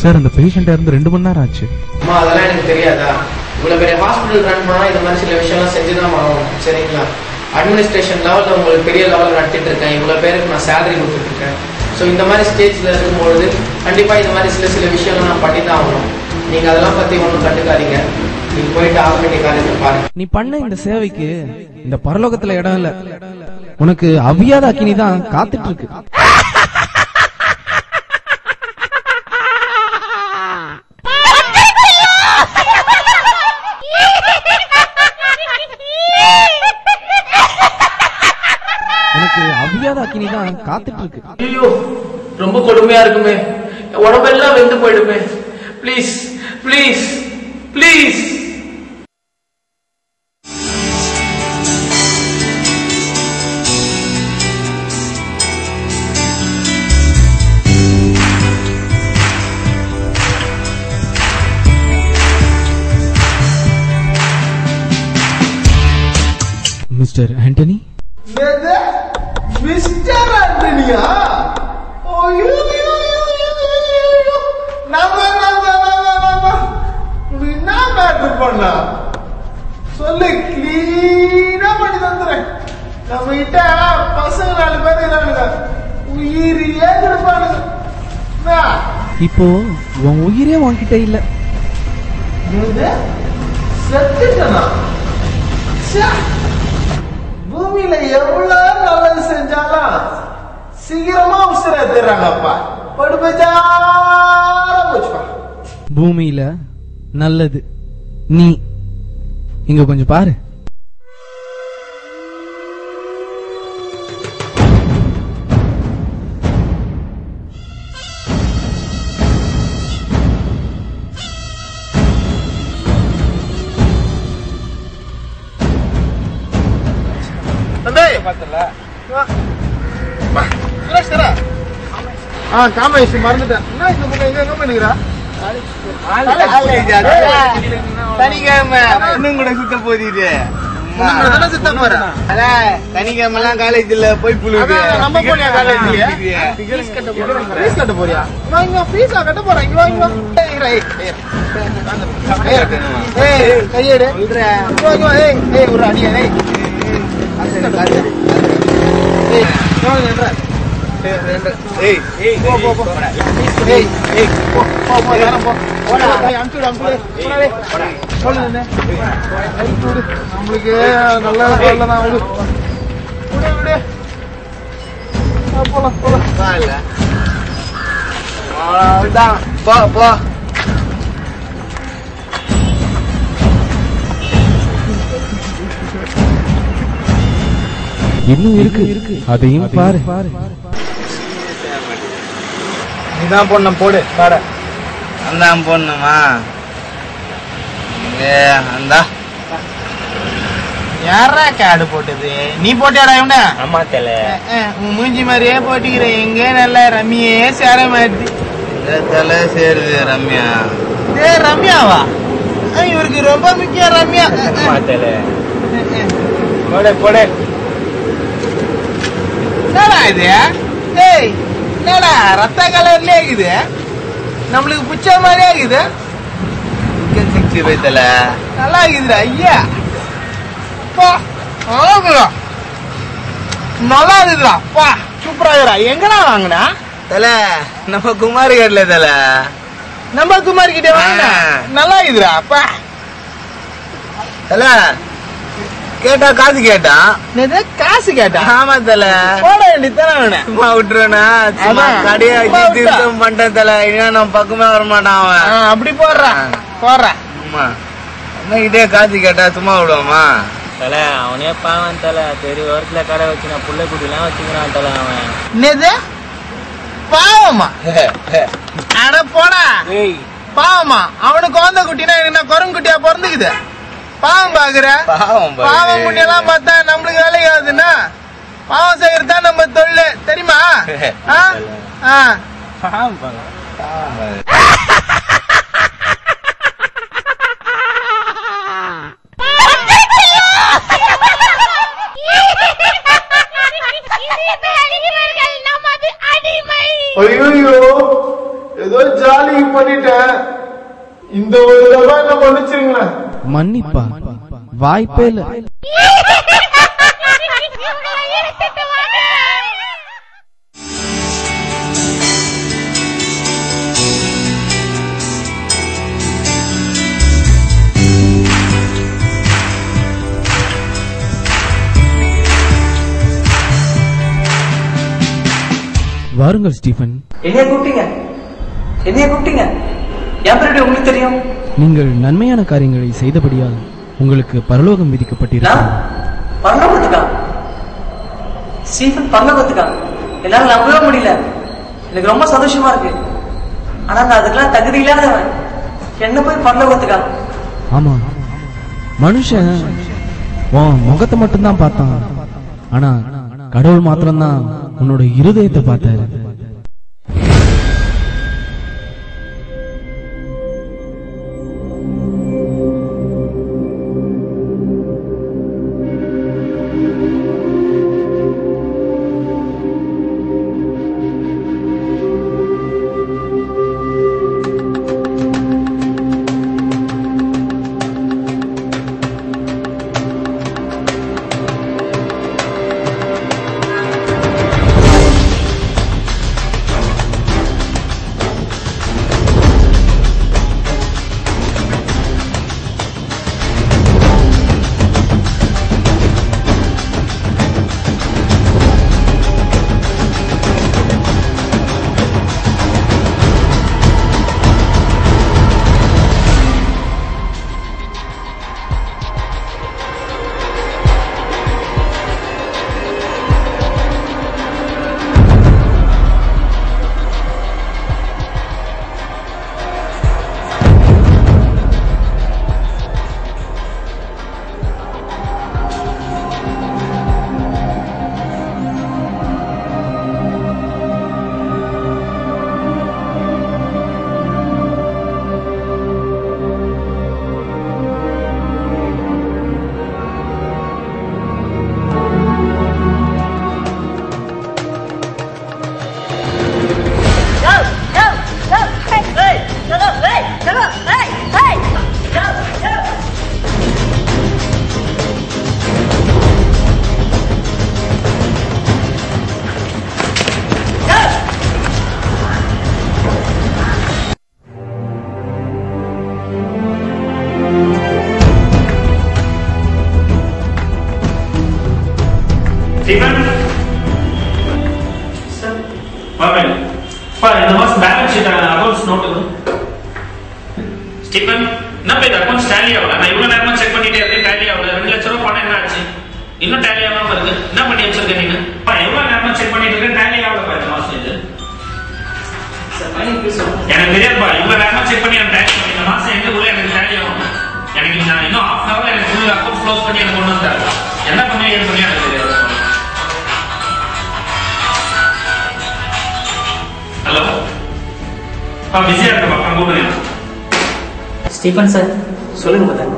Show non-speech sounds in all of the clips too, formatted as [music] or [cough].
Sir அந்த patient இருந்து ரெண்டு மணி நேரம் ஆச்சு. அம்மா அதெல்லாம் எனக்கு தெரியாதா? இவ்வளவு பெரிய ஹாஸ்பிட்டல் ரன் பண்ணா இந்த மாதிரி சில விஷயம்லாம் செஞ்சுதான் ஆகணும் சரிங்களா? அட்மினிஸ்ட்ரேஷன் லெவலில் உங்களுக்கு பெரிய லெவலில் நடத்திட்டு இருக்கேன். இவ்வளோ பேருக்கு நான் சேலரி கொடுத்துட்டு இருக்கேன். ஸோ இந்த மாதிரி ஸ்டேஜில் இருக்கும்பொழுது கண்டிப்பாக இந்த மாதிரி சில சில விஷயங்கள் நான் பண்ணி தான் ஆகணும். நீங்கள் அதெல்லாம் பற்றி ஒன்றும் கண்டுக்காதீங்க. நீங்கள் போயிட்டு வேண்டிய காரியத்தை பாருங்க. நீ பண்ண இந்த சேவைக்கு இந்த பரலோகத்துல இடம் இல்ல. உனக்கு அவியாத அக்கினி தான் காத்துட்டு இருக்கு. உனக்கு அவியாத அக்கினி தான் காத்துட்டு இருக்கு. ஐயோ ரொம்ப கொடுமையா இருக்குமே. என் உடம்பெல்லாம் வெந்து போயிடுமே. Please please please mister Antony எது? மிஸ்டர் ஆண்டனியா என்ன matter பண்ணா? சொல்லு கிளீனா பண்ணி தந்துறேன் நம்ம கிட்ட பசங்க நாலு பேர் இருக்கானுங்க உயிரியே கொடுப்பானுங்க? இப்போ உன் உயிரே உன்கிட்ட இல்ல? செத்துட்டனா. பூமியில எவ்வளவு சீக்கிரமா உசுர எடுத்துறாங்கப்பா படுபஜார போச்சுப்பா பூமியில நல்லது. நீ இங்க கொஞ்சம் பாரு. ஆ காமேஷ் மறந்துட்டேன் என்ன இந்த பக்கம் எங்க எங்க போயிருக்கிறா சனிக்கிழமை இன்னும் கூட சுத்த போதிது காலேஜ்ல போய் புழுது நம்ம போனியா காலேஜ்லயே? ஃபீஸ் கட்ட போறியா இங்க ஃபீஸா கட்ட போறேன் இங்க ஏய், கையெடு ஏய் ஏய் ஒரு அடியா ஏய் ஃபீஸ் கட்டு. ஏய் நம்மளுக்கு நல்ல நல்ல தான் விடு. விடு விடு. ஆ, போலாம் போலாம். இல்ல அவ்வளவுதான் போ போ. இன்னும் இருக்கு. இருக்கு. அதையும் பாரு. இதான் பொண்ணு போடு பாட அந்த போடணுமா ஏ அந்த. யாரா காடு போட்டது? நீ போட்டியாடா இவன? ஆமா தெல. உன் மூஞ்சி மாதிரியே போட்டிக்கிற. எங்க நல்ல ரம்மியே சேர மாட்டி தலை சேருது ரம்யா. டே ரம்யாவா? இவருக்கு ரொம்ப முக்கியம் ரம்யா. அஹ். தெல. போடு போடு. என்னடா இது? ஏய் என்னடா ரத்த கலர்லயே இருக்குது. நம்மளுக்கு பிடிச்ச மாதிரியே இருக்குது. சிக்ஸ்டி ஃபைவ் தல. நல்லா இருக்குதுடா ஐயா. பா நல்லா இருக்குடா நல்லா இருக்குதுடா பா. சூப்பரா இருக்குடா எங்கடா வாங்கினா? தல நம்ம குமார் கேட்ல தல. நம்ம குமார் கிட்ட வாங்கினா. நல்லா இருக்குதுடா தல கேட்டா காசு கேட்டான் காசு கேட்டா? ஆமா தல போட வேண்டியதானே அவனை? சும்மா விட்டுருவனா சும்மா அதான். கடையை. திருத்தம் பண்ணிட்டேன் தல இனிமே நம்ம பக்கமே வர மாட்டான் ஆ, அவன் அப்படி போடுறான். போடுறான் ஆமா அண்ணகிட்டே காசு கேட்டா சும்மா விடுவோமா? தல அவனே பாவன் தல. தெரு ஓரத்துல கடை வச்சு நான் புள்ள குட்டிலாம் வச்சுக்கிறான் தல அவன். என்னது? பாவமா? அட போடா. ஏய். பாவமா? அவனுக்கு குழந்தை குட்டினா என்ன குரங்கு குட்டியா பிறந்துக்குது? பாவம் பாக்குற? பாவம். பாவம் புண்ணியெல்லாம் பார்த்தா நம்மளுக்கு வேலைக்கு ஆகுதுன்னா பாவம் செய்யறது தான் நம்ம தொழில் தெரியுமா. [laughs] பாவம் ஐயோ ஏதோ ஜாலிக்கு பண்ணிட்டேன். இந்த ஒரு தடவை என்ன மன்னிச்சிருங்களேன் மன்னிப்பா. வாய்ப்பே இல்ல. வாருங்கள் ஸ்டீஃபன். என்னைய கூப்பிட்டீங்க? என்னைய கூப்பிட்டீங்க? என் பேருடைய உங்களுக்கு தெரியும்? நீங்கள் நன்மையான காரியங்களை செய்தபடியால் உங்களுக்கு பரலோகம் விதிக்கப்பட்டிருக்கிறது ஸ்டீஃபன் பரலோகத்துக்கா? என்னால நம்பவே முடியல. எனக்கு ரொம்ப சந்தோஷமா இருக்கு. ஆனா நான் அதுக்கெல்லாம் தகுதி இல்லாதவன். என்ன போய் பரலோகத்துக்கா? ஆமா. மனுஷன் உன் முகத்தை மட்டும்தான் பார்த்தான். ஆனா கடவுள் மாத்திரம்தான் உன்னோட இருதயத்தை பார்த்தாரு. 来了 இன்னும் டேலி ஆகாம இருக்கு என்ன பண்ணி வச்சிருக்க நீங்க பா எவ்வளவு நேரமா செக் பண்ணிட்டு இருக்கேன்? டேலி ஆகலப்பா இந்த மாசம் இது. எனக்கு தெரியாதுப்பா இவ்வளவு நேரமா செக் பண்ணி எனக்கு டேலி ஆகும் இந்த மாசம் எங்களுக்குள்ள எனக்கு டேலி ஆகும்? எனக்கு நான் இன்னும் ஹாஃப் ஹவர் எனக்கு ஃபுல் அக்கௌண்ட் க்ளோஸ் பண்ணி எனக்கு கொண்டு வந்தாரு. என்ன பண்ணி ஏன் பண்ணி எனக்கு தெரியாது. ஹலோ பா பிஸியா இருக்கப்பா அப்புறம் ஸ்டீஃபன் சார் சொல்லுங்க மதன்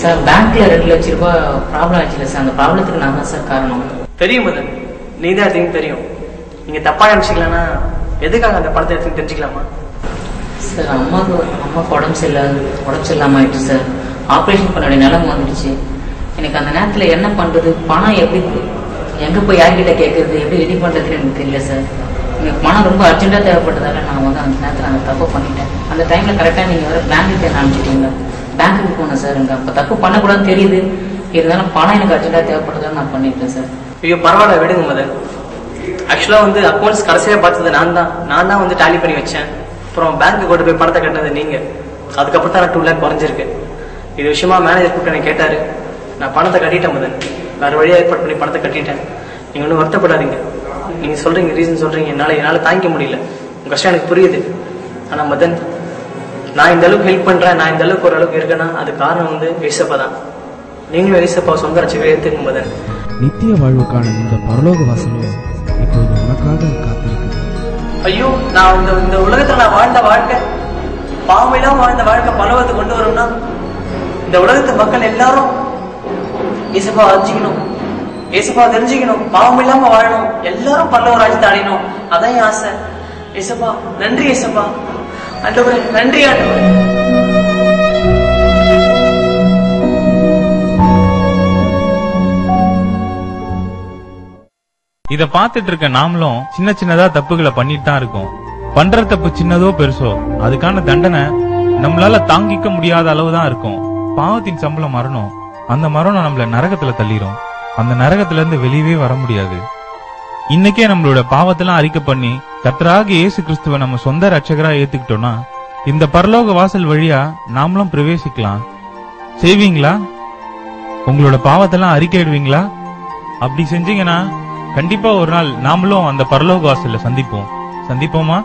சார் பேங்க்ல ரெண்டு லட்சம் ரூபாய் ப்ராப்ளம் ஆச்சுல சார் அந்த ப்ராப்ளத்துக்கு நான் தான் சார் காரணம். தெரியும் மதன். நீ தான் எடுத்தீங்கன்னு தெரியும்? நீங்க தப்பா நினைச்சிக்கலன்னா எதுக்காக அந்த பணத்தை எடுத்து தெரிஞ்சுக்கலாமா? சார் அம்மாவுக்கு அம்மாவுக்கு உடம்பு சரியில்லை உடம்பு சரியில்லாம ஆயிடுச்சு சார் ஆப்ரேஷன் பண்ண வேண்டிய நிலைமை வந்துடுச்சு. எனக்கு அந்த நேரத்துல என்ன பண்றது? பணம் எப்படி எங்க போய் யார்கிட்ட கேட்கறது எப்படி ரெடி பண்றதுன்னு எனக்கு தெரியல சார் எனக்கு பணம் ரொம்ப அர்ஜென்ட்டா தேவைப்பட்டதால நான் வந்து அந்த நேரத்துல அந்த தப்பு பண்ணிட்டேன். அந்த டைம்ல கரெக்டா நீங்க வர பேங்க்குக்கு அனுப்பிச்சிட்டீங்க. பேங்க்குக்கு போனேன் சார் எனக்கு அப்ப தப்பு பண்ணக்கூடாதுன்னு தெரியுது. இருந்தாலும் பணம் எனக்கு அர்ஜென்ட்டா தேவைப்படுதுன்னு நான் பண்ணிட்டேன் சார் ஐயோ பரவாயில்ல விடுங்க மதன் ஆக்சுவலா வந்து அக்கௌண்ட்ஸ் கடைசியா பார்த்தது நான் தான். நான் தான் வந்து டேலி பண்ணி வச்சேன். அப்புறம் பேங்க்கு கொண்டு போய் பணத்தை கட்டினது நீங்க. அதுக்கப்புறம் தான் டூ லேக் குறைஞ்சிருக்கு. இது விஷயமா மேனேஜர் கூப்பிட்டு என்னை கேட்டாரு. நான் பணத்தை கட்டிட்டேன் மதன் வேற வழியா ஏற்பாடு பண்ணி பணத்தை கட்டிட்டேன். நீங்க ஒன்றும் வருத்தப்படாதீங்க. நீங்க சொல்றீங்க ரீசன் சொல்றீங்க. என்னால என்னால தாங்கிக்க முடியல. உங்க கஷ்டம் எனக்கு புரியுது. ஆனா மதன் நான் இந்த அளவுக்கு ஹெல்ப் பண்றேன் நான் இந்த அளவுக்கு ஓரளவுக்கு இருக்கேன்னா அது காரணம் வந்து ஏசப்பா தான். நீங்களும் ஏசப்பா சொந்த ரசிகரை ஏத்துங்க மதன் நித்திய வாழ்வுக்கான இந்த பரலோக வாசலோ இப்போது உனக்காக காத்திருக்கு ஐயோ நான் இந்த இந்த உலகத்துல நான் வாழ்ந்த வாழ்க்கை பாவமெல்லாம் வாழ்ந்த வாழ்க்கை பலவத்தை கொண்டு வரும்னா இந்த உலகத்து மக்கள் எல்லாரும் இயேசுப்பா அறிஞ்சிக்கணும் இயேசுப்பா தெரிஞ்சுக்கணும். பாவம் இல்லாம வாழணும். எல்லாரும் பல்லவ ராஜ்யத்தை அடையணும். அதான் என் ஆசை. இயேசுப்பா நன்றி இயேசுப்பா ஆண்டவரே நன்றி ஆண்டவரே. இத பாத்துட்டு இருக்க நாமளும் சின்ன சின்னதா தப்புகளை பண்ணிட்டு தான் இருக்கோம். பண்ற தப்பு சின்னதோ பெருசோ அதுக்கான தண்டனை நம்மளால தாங்கிக்க முடியாத அளவு தான் இருக்கும். பாவத்தின் சம்பளம் மரணம். அந்த மரணம் நம்மள நரகத்துல தள்ளிரும். அந்த நரகத்துல இருந்து வெளியவே வர முடியாது. இன்னைக்கே நம்மளோட பாவத்தெல்லாம் அறிக்கை பண்ணி கத்தராக இயேசு கிறிஸ்துவ நம்ம சொந்த ரட்சகரா ஏத்துக்கிட்டோம்னா இந்த பரலோக வாசல் வழியா நாமளும் பிரவேசிக்கலாம். செய்வீங்களா? உங்களோட பாவத்தெல்லாம் அறிக்கையிடுவீங்களா? அப்படி செஞ்சீங்கன்னா கண்டிப்பா ஒரு நாள் நாமளும் அந்த பரலோக வாசல்ல சந்திப்போம். சந்திப்போமா?